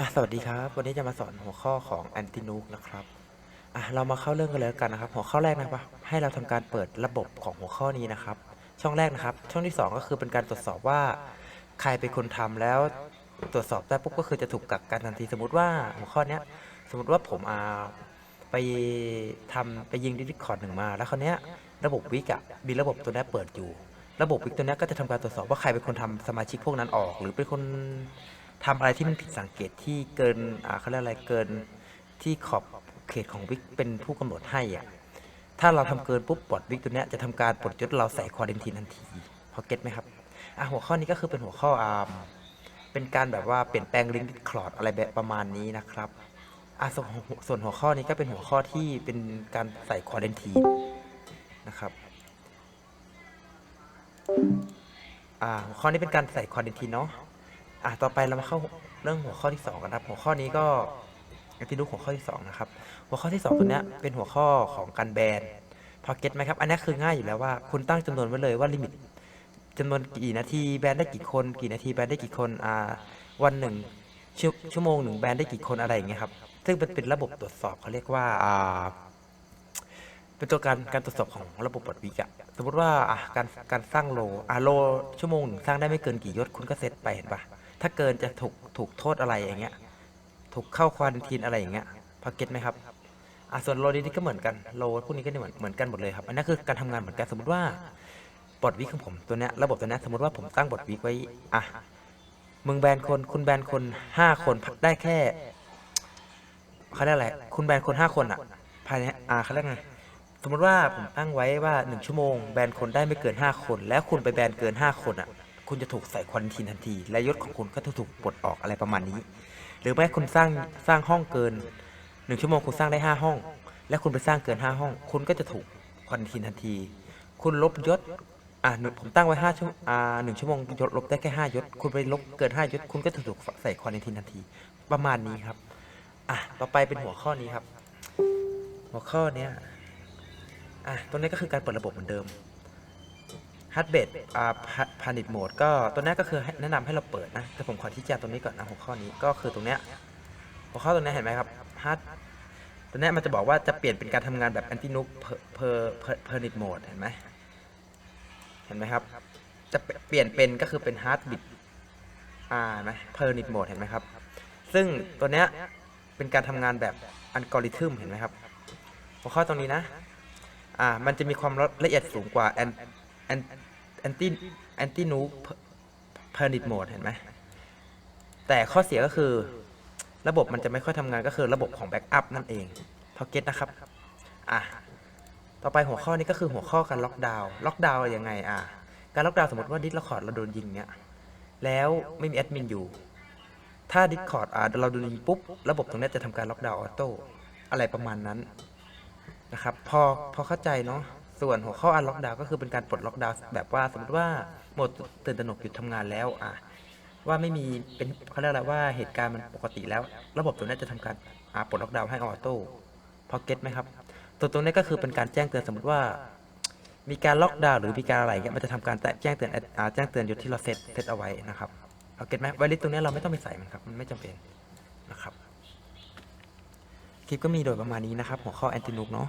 อะสวัสดีครับ วันนี้จะมาสอนหัวข้อของ anti nuke นะครับอะเรามาเข้าเรื่องกันเลยกันนะครับ หัวข้อแรกนะครับ ให้เราทำการเปิดระบบของหัวข้อนี้นะครับ ช่องแรกนะครับ ช่องที่สองก็คือเป็นการตรวจสอบว่า ใครเป็นคนทำแล้วตรวจสอบได้ปุ๊บก็คือจะถูกกักกันทันทีสมมติว่าหัวข้อเนี้ยสมมติว่าผมอาไปทำไปยิงดิสคอร์ดหนึ่งมา แล้วคราวเนี้ยระบบวิกอะมีระบบตัวนี้เปิดอยู่ ระบบวิกตัวนี้ก็จะทำการตรวจสอบว่าใครเป็นคนทำสมาชิกพวกนั้นออก หรือเป็นคน ทำอะไรที่มันผิดสังเกตที่เกินเขาเรียกอะไรเกินที่ขอบเขตของวิกเป็นผู้กำหนดให้อะถ้าเราทำเกินปุ๊บบอดวิกตัวเนี้ยจะทำการปลดยศเราใส่ควอเรนทีนทันทีพอเก็ตไหมครับอะหัวข้อนี้ก็คือเป็นหัวข้ออ่าเป็นการแบบว่าเปลี่ยนแปลงลิงก์คลอดอะไรแบบประมาณนี้นะครับอะส่วนส่วนหัวข้อนี้ก็เป็นหัวข้อที่เป็นการใส่ควอเรนทีนนะครับอ่าหัวข้อนี้เป็นการใส่ควอเรนทีนเนาะ อะต่อไปเรามาเข้าเรื่องหัวข้อที่สองกันครับ หัวข้อนี้ก็อย่างที่ดูหัวข้อที่สองนะครับ หัวข้อที่สองตัวเนี้ยเป็นหัวข้อของการแบนพอเก็ตไหมครับ อันนี้คือง่ายอยู่แล้วว่า คุณตั้งจำนวนไว้เลยว่าลิมิตจำนวนกี่นาทีแบนได้กี่คน กี่นาทีแบนได้กี่คนอ่าวันหนึ่งชั่วชั่วโมงหนึ่งแบนได้กี่คนอะไรอย่างเงี้ยครับ ซึ่งเป็นเป็นระบบตรวจสอบเขาเรียกว่าอ่าเป็นตัวการการตรวจสอบของระบบบทวิกอะสมมติว่าอะการการสร้างโลอะโลชั่วโมงหนึ่งสร้างได้ไม่เกินกี่ยศคุณก็เซตไปเห็นปะ ถ้าเกินจะถูกถูกโทษอะไรอย่างเงี้ย ถูกเข้าควันทีนอะไรอย่างเงี้ยพอเก็ตไหมครับอะส่วนโลนี้ก็เหมือนกันโลพวกนี้ก็เหมือนเหมือนกันหมดเลยครับ อันนี้คือการทำงานเหมือนกันสมมติว่าบทวิกของผมตัวเนี้ยระบบตัวเนี้ยสมมติว่าผมตั้งบทวิกไว้อะมึงแบนคนคุณแบนคนห้าคนได้แค่เขาเรียกอะไรคุณแบนคนห้าคนอะภายในอ่าเขาเรียกไงสมมติว่าผมตั้งไว้ว่า1ชั่วโมงแบนคนได้ไม่เกิน5คน แล้วคุณไปแบนเกิน5คนอะ คุณจะถูกใส่ควอรันทีนทันที และยศของคุณก็จะถูกปลดออกอะไรประมาณนี้ หรือไม่คุณสร้างสร้างห้องเกิน1ชั่วโมงคุณสร้างได้5ห้อง และคุณไปสร้างเกิน5ห้อง คุณก็จะถูกควอรันทีนทันที คุณลบยศอ่าผมตั้งไว้5ชั่วอ่าหนึ่งชั่วโมงยศลบได้แค่5ยศคุณไปลบเกิน5ยศคุณก็จะถูกใส่ควอรันทีนทันที ประมาณนี้ครับอะต่อไปเป็นหัวข้อนี้ครับ หัวข้อเนี้ยอะตัวนี้ก็คือการเปิดระบบเหมือนเดิม h a r d b a t อ่าพานิ t โหมดก็ตัวนี้ก็คือแนะนำให้เราเปิดนะแต่ผมขอที่แจงตรงนี้ก่อนนะหัวข้อนี้ก็คือตรงเนี้ยหัวข้อตรงนี้เห็นไหมครับ hard ตัวนี้มันจะบอกว่าจะเปลี่ยนเป็นการทำงานแบบ anti nuke per per per per nit mode เห็นไหมเห็นไหมครับ จะเปลี่ยนเป็นก็คือเป็น hard bit อ่าเห็นไหม per nit mode เห็นไหมครับ ซึ่งตัวเนี้ยเป็นการทำงานแบบอัลกอริทึมเห็นไหมครับหัวข้อตรงนี้นะอ่ามันจะมีความละเอียดสูงกว่าแอน แอนแอนตี้แอนตี้นูเพอร์นิตโหมดเห็นไหมแต่ข้อเสียก็คือระบบมันจะไม่ค่อยทำงานก็คือระบบของแบ็กอัพนั่นเองพอเก็ตนะครับอะต่อไปหัวข้อนี้ก็คือหัวข้อการล็อกดาวน์ล็อกดาวน์ยังไงอะการล็อกดาวน์สมมติว่าดิสคอร์ดเราโดนยิงเนี้ยแล้วไม่มีแอดมินอยู่ ถ้าดิสคอร์ดอ่าเราโดนยิงปุ๊บ ระบบตรงนี้จะทำการล็อกดาวน์ออโต้อะไรประมาณนั้นนะครับ พอพอเข้าใจเนาะ ส่วนหัวข้ออันล็อกดาวน์ก็คือเป็นการปลดล็อกดาวน์แบบว่าสมมติว่าหมดตื่นตระหนกหยุดทำงานแล้วอะว่าไม่มีเป็นเขาเรียกอะไรว่าเหตุการณ์มันปกติแล้ว ระบบตัวนี้จะทำการอ่าปลดล็อกดาวน์ให้ออโต้พอเก็ตไหมครับตัวตรงนี้ก็คือเป็นการแจ้งเตือนสมมติว่า มีการล็อกดาวน์หรือมีการอะไรเงี้ยมันจะทำการแจ้งเตือนอ่าแจ้งเตือนอยู่ที่เราเซตเซตเอาไว้นะครับพอเก็ตไหมไวริสตรงนี้เราไม่ต้องไปใส่มันครับมันไม่จำเป็นนะครับคลิปก็มีโดยประมาณนี้นะครับ หัวข้อแอนตินูกเนาะ